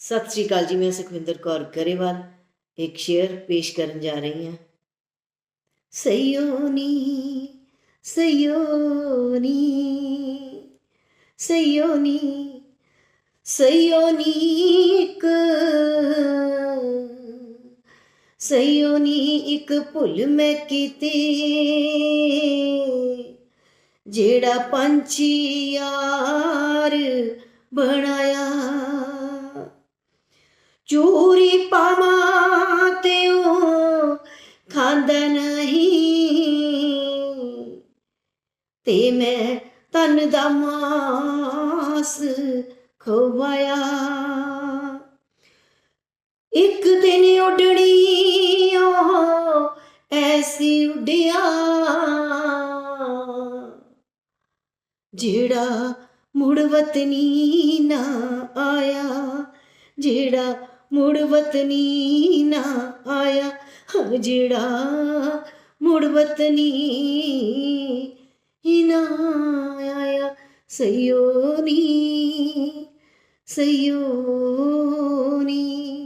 ਸਤਿ ਸ਼੍ਰੀ ਅਕਾਲ ਜੀ ਮੈਂ ਸੁਖਵਿੰਦਰ ਕੌਰ ਗਰੇਵਾਲ ਇੱਕ ਸ਼ੇਅਰ ਪੇਸ਼ ਕਰਨ ਜਾ ਰਹੀ ਹਾਂ ਸਯੋਨੀ ਸਯੋਨੀ ਸਯੋਨੀ ਸਯੋਨੀ ਇੱਕ ਸਯੋਨੀ ਇੱਕ ਭੁੱਲ ਮੈਂ ਕੀਤੀ ਜਿਹੜਾ ਪੰਛੀ ਯਾਰ ਬਣਾਇਆ ਚੂਰੀ ਪਾਵਾਂ ਤੇ ਉਹ ਖਾਂਦਾ ਨਹੀਂ। ਤੇ ਮੈਂ ਤਨ ਦਾ ਮਾਸ ਖਵਾਇਆ। ਇੱਕ ਦਿਨ ਉੱਡਣੀ ਉਹ ਐਸੀ ਉਡਿਆ। ਜਿਹੜਾ ਮੁੜ ਵਤਨੀ ਨਾ ਆਇਆ, ਜਿਹੜਾ ਮੁੜ ਵਤਨੀ ਨਾ ਆਇਆ ਹਾਂ ਜਿਹੜਾ ਮੁੜ ਵਤਨੀ ਹੀ ਨਾ ਆਇਆ। ਸਯੋਨੀ ਸਯੋਨੀ